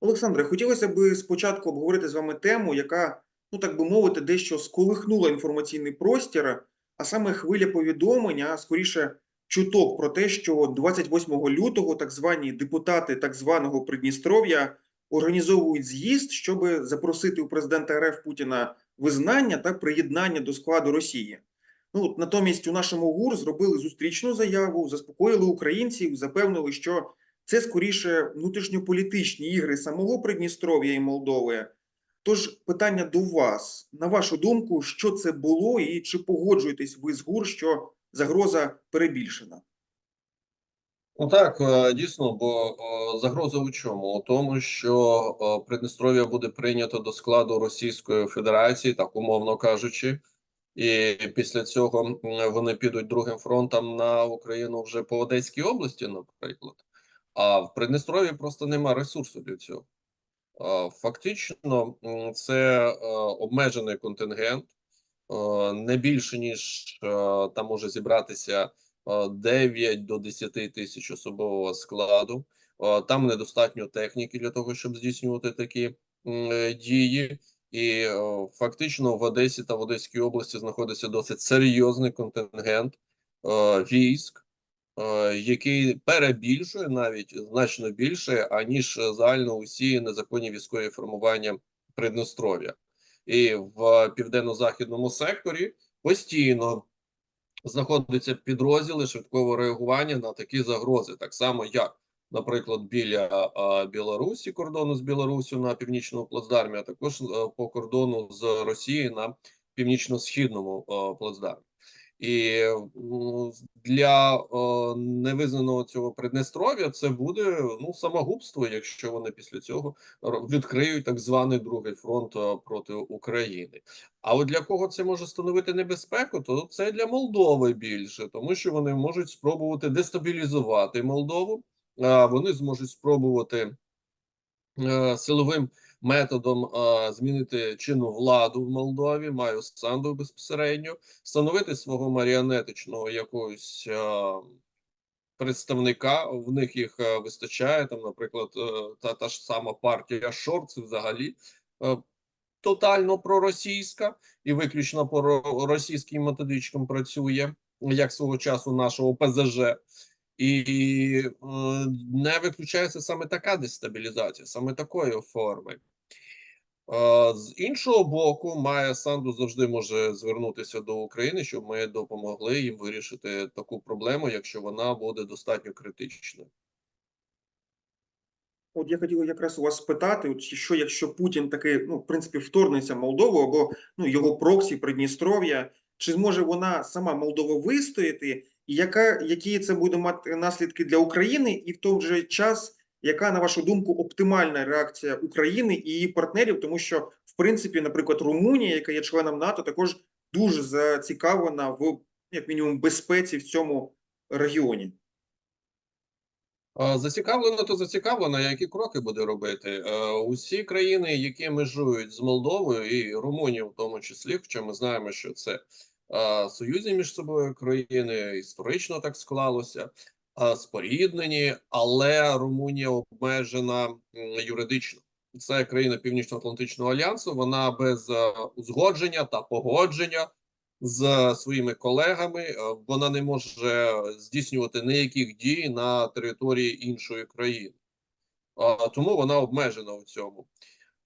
Олександре, хотілося б спочатку обговорити з вами тему, яка, ну так би мовити, дещо сколихнула інформаційний простір, а саме хвиля повідомлень, а скоріше чуток про те, що 28 лютого так звані депутати так званого Придністров'я організовують з'їзд, щоб запросити у президента РФ Путіна визнання та приєднання до складу Росії. Ну от натомість у нашому ГУР зробили зустрічну заяву, заспокоїли українців, запевнили, що це скоріше внутрішньополітичні ігри самого Придністров'я і Молдови. Тож питання до вас, на вашу думку, що це було, і чи погоджуєтесь ви з ГУР, що загроза перебільшена? Ну так, е, дійсно, бо е, загроза у чому? У тому, що е, Придністров'я буде прийнято до складу Російської Федерації, так умовно кажучи, і після цього вони підуть другим фронтом на Україну вже по Одеській області, наприклад. А в Придністров'ї просто нема ресурсу для цього. Фактично, це е, обмежений контингент, е, не більше ніж е, там може зібратися. е, 9 до 10 тисяч особового складу. Там недостатньо техніки для того, щоб здійснювати такі дії. І фактично в Одесі та в Одеській області знаходиться досить серйозний контингент військ, який перебільшує навіть значно більше, аніж загально усі незаконні військові формування Придністров'я. І в південно-західному секторі постійно знаходяться підрозділи швидкого реагування на такі загрози, так само як, наприклад, біля а, Білорусі, кордону з Білорусю на північному плацдармі, а також е, по кордону з Росією на північно-східному е, плацдармі. І для е, невизнаного цього Придністров'я це буде ну самогубство, якщо вони після цього відкриють так званий другий фронт е, проти України. А от для кого це може становити небезпеку, то це для Молдови більше, тому що вони можуть спробувати дестабілізувати Молдову. а Вони зможуть спробувати силовим методом е, змінити чинну владу в Молдові, маю Санду безпосередньо, встановити свого маріонетичного якогось е, представника. В них їх е, вистачає. Там, наприклад, е, та, та ж сама партія Шор, це взагалі. е, Тотально проросійська і виключно по ро- російським працює, як свого часу нашого ПЗЖ, і е, не виключається саме така дестабілізація, саме такої форми. Е, з іншого боку, Майя Санду завжди може звернутися до України, щоб ми допомогли їм вирішити таку проблему, якщо вона буде достатньо критичною. От я хотів якраз у вас спитати, що якщо Путін таки, ну, в принципі, вторгнеться в Молдову або ну, його проксі Придністров'я, чи зможе вона сама Молдова вистояти, яка, які це буде мати наслідки для України, і в той же час, яка, на вашу думку, оптимальна реакція України і її партнерів, тому що, в принципі, наприклад, Румунія, яка є членом НАТО, також дуже зацікавлена в як мінімум безпеці в цьому регіоні. Е, Зацікавлено, то зацікавлено, які кроки буде робити. Е, Усі країни, які межують з Молдовою і Румунією, в тому числі, хоча ми знаємо, що це е, союзні між собою країни, історично так склалося, е, споріднені, але Румунія обмежена юридично. Це країна Північно-Атлантичного альянсу. Вона без е, узгодження та погодження з своїми колегами. е, Вона не може здійснювати ніяких дій на території іншої країни, тому вона обмежена в цьому.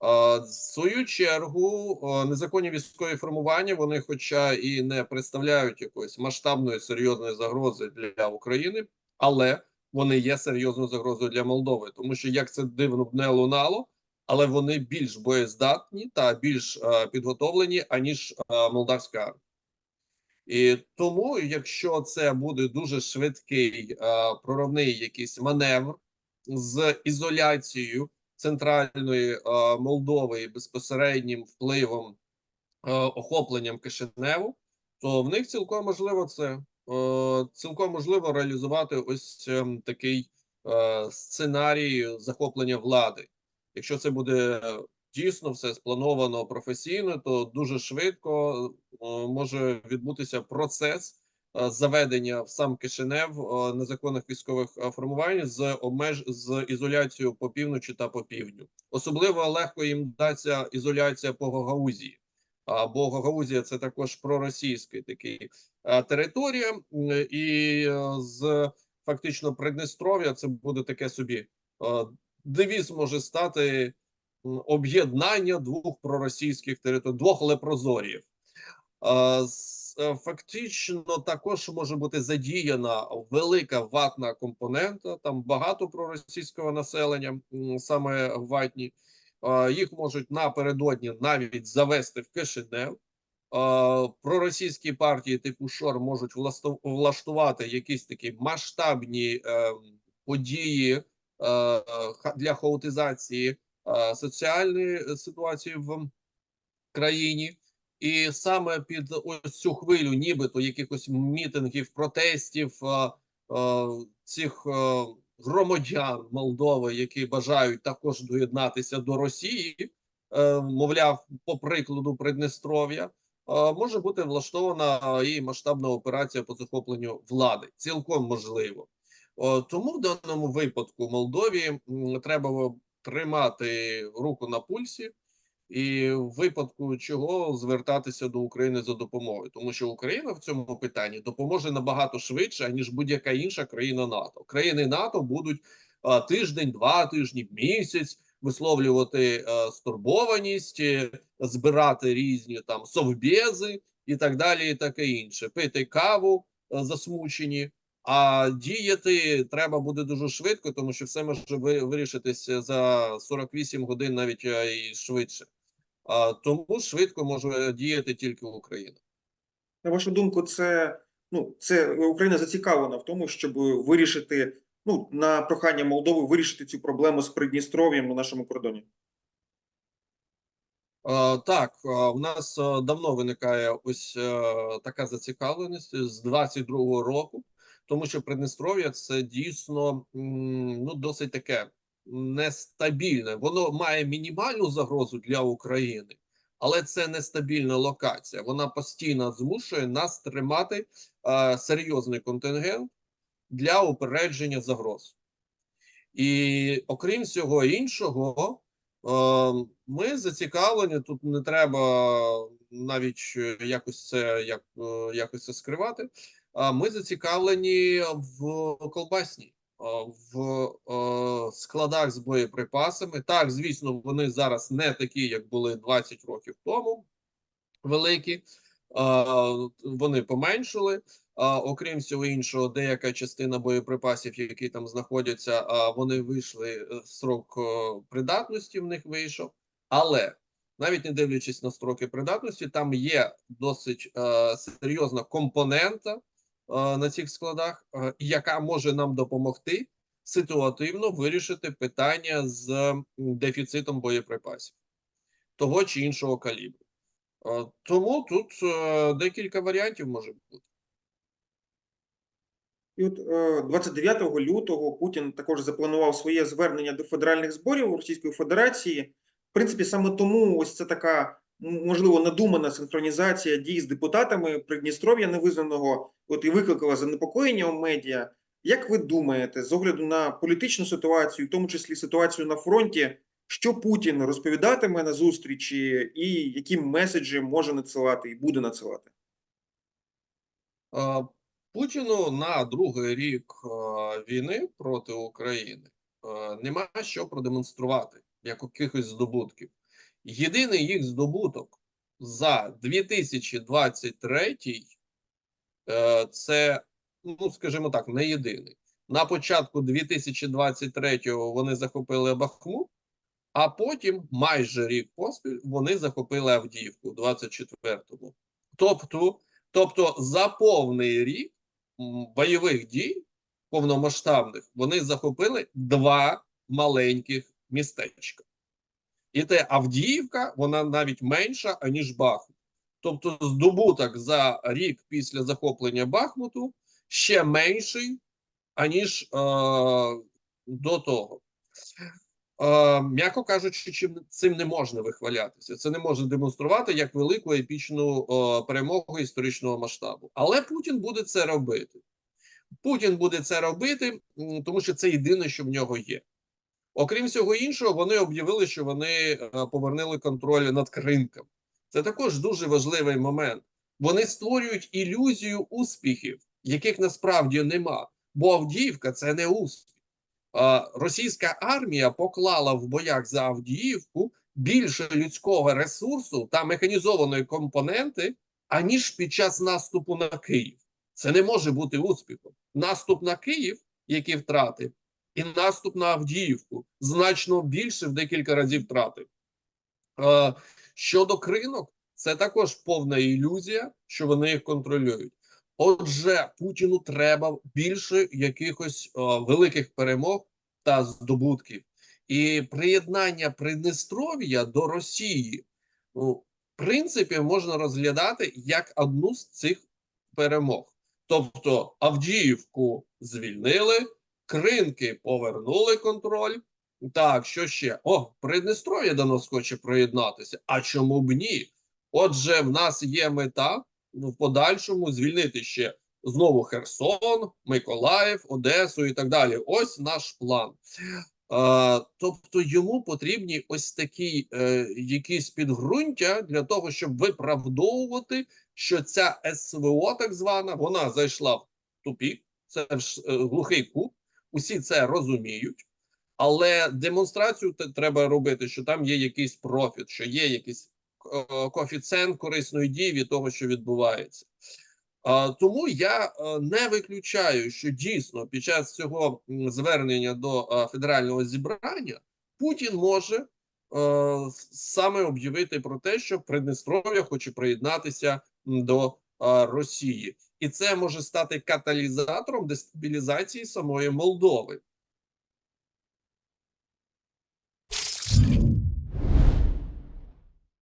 В свою чергу, незаконні військові формування, вони, хоча і не представляють якоїсь масштабної серйозної загрози для України, але вони є серйозною загрозою для Молдови, тому що як це дивно б не лунало, але вони більш боєздатні та більш підготовлені аніж молдавська армія. І тому, якщо це буде дуже швидкий е, проривний якийсь маневр з ізоляцією центральної е, Молдови безпосереднім впливом е, охопленням Кишиневу, то в них цілком можливо це е, цілком можливо реалізувати ось е, такий сценарій захоплення влади. Якщо це буде дійсно все сплановано професійно, то дуже швидко може відбутися процес заведення в сам Кишинев е, незаконних військових е, формувань з обмеж з ізоляцією по півночі та по півдню. Особливо легко їм дається ізоляція по Гагаузії. Бо Гагаузія це також проросійський такий е, територія, і е, з фактично Придністров'я це буде таке собі е, девіз може стати об'єднання двох проросійських територій, двох лепрозоріїв. Е, Фактично також може бути задіяна велика ватна компонента. Там багато проросійського населення, саме ватні. Е, Їх можуть напередодні навіть завести в Кишинев. Е, Проросійські партії типу ШОР можуть влаштувати якісь такі масштабні події для хаотизації соціальної ситуації в країні. І саме під ось цю хвилю, нібито якихось мітингів, протестів цих громадян Молдови, які бажають також доєднатися до Росії, е, мовляв, по прикладу Придністров'я, е, може бути влаштована і масштабна операція по захопленню влади. Цілком можливо. Тому в даному випадку Молдові треба тримати руку на пульсі і в випадку чого звертатися до України за допомогою, тому що Україна в цьому питанні допоможе набагато швидше ніж будь-яка інша країна НАТО. Країни НАТО будуть тиждень, два тижні, місяць висловлювати а, стурбованість, е, збирати різні там совбези і так далі, і таке інше, пити каву а, засмучені. А діяти треба буде дуже швидко, тому що все може ви- вирішитися за 48 годин, навіть е, і швидше. А, тому швидко може діяти тільки Україна. На вашу думку, це ну це Україна зацікавлена в тому, щоб вирішити ну на прохання Молдови вирішити цю проблему з Придністров'ям на нашому кордоні. Так, в нас давно виникає ось е, така зацікавленість з 22-го року, тому що Придністров'я це дійсно ну досить таке нестабільне. Воно має мінімальну загрозу для України, але це нестабільна локація. Вона постійно змушує нас тримати е, серйозний контингент для упередження загроз. І окрім всього іншого, е, ми зацікавлені. Тут не треба навіть е, якось це як е, якось це скривати. А ми зацікавлені в колбасній, е, в е, складах з боєприпасами. Так, звісно, вони зараз не такі, як були 20 років тому. Великі, Е, вони поменшили. Окрім всього іншого, деяка частина боєприпасів, які там знаходяться, вони вийшли е, срок е, придатності. В них вийшов, але навіть не дивлячись на строки придатності, там є досить е, серйозна компонента е, на цих складах, е, яка може нам допомогти ситуативно вирішити питання з дефіцитом боєприпасів того чи іншого калібру. Е, Тому тут е, декілька варіантів може бути. І от е, 29 лютого Путін також запланував своє звернення до федеральних зборів Російської Федерації. В принципі, саме тому ось це така можливо надумана синхронізація дій з депутатами Придністров'я невизнаного, от і викликала занепокоєння у медіа. Як ви думаєте, з огляду на політичну ситуацію, в тому числі ситуацію на фронті, що Путін розповідатиме на зустрічі, і які меседжі може надсилати і буде надсилати? Путіну на другий рік війни проти України нема що продемонструвати як якихось здобутків. Єдиний їх здобуток за 2023 е, це, ну скажімо так, не єдиний. На початку 2023-го вони захопили Бахмут, а потім майже рік поспіль вони захопили Авдіївку в 24-му. Тобто, тобто за повний рік бойових дій повномасштабних вони захопили два маленьких містечка. І те Авдіївка, вона навіть менша, аніж Бахмут. Тобто, здобуток за рік після захоплення Бахмуту ще менший, аніж е, до того. Е, м'яко кажучи, чим цим не можна вихвалятися. Це не може демонструвати як велику епічну е, перемогу історичного масштабу. Але Путін буде це робити. Путін буде це робити, тому що це єдине, що в нього є. Окрім всього іншого, вони об'явили, що вони е, повернули контроль над Кринком. Це також дуже важливий момент. Вони створюють ілюзію успіхів, яких насправді нема. Бо Авдіївка це не успіх. Російська армія поклала в боях за Авдіївку більше людського ресурсу та механізованої компоненти, аніж під час наступу на Київ. Це не може бути успіхом. Наступ на Київ, які втрати, і наступ на Авдіївку значно більше в декілька разів втрати. Е, щодо кринок, це також повна ілюзія, що вони їх контролюють. Отже, Путіну треба більше якихось е, великих перемог та здобутків. І приєднання Придністров'я до Росії, ну, в принципі, можна розглядати як одну з цих перемог. Тобто Авдіївку звільнили, Кринки повернули контроль. Так, що ще? О, Придністров'я до нас хоче приєднатися. А чому б ні? Отже, в нас є мета в подальшому звільнити ще знову Херсон, Миколаїв, Одесу і так далі. Ось наш план. Е, тобто йому потрібні ось такі е, якісь підґрунтя для того, щоб виправдовувати, що ця СВО, так звана, вона зайшла в тупік, це ж е, глухий кут, усі це розуміють. Але демонстрацію треба робити, що там є якийсь профіт, що є якийсь е, коефіцієнт корисної дії від того, що відбувається. Тому я е, не виключаю, що дійсно під час цього звернення до е, федерального зібрання Путін може саме об'явити про те, що Придністров'я хоче приєднатися до Росії, і це може стати каталізатором дестабілізації самої Молдови.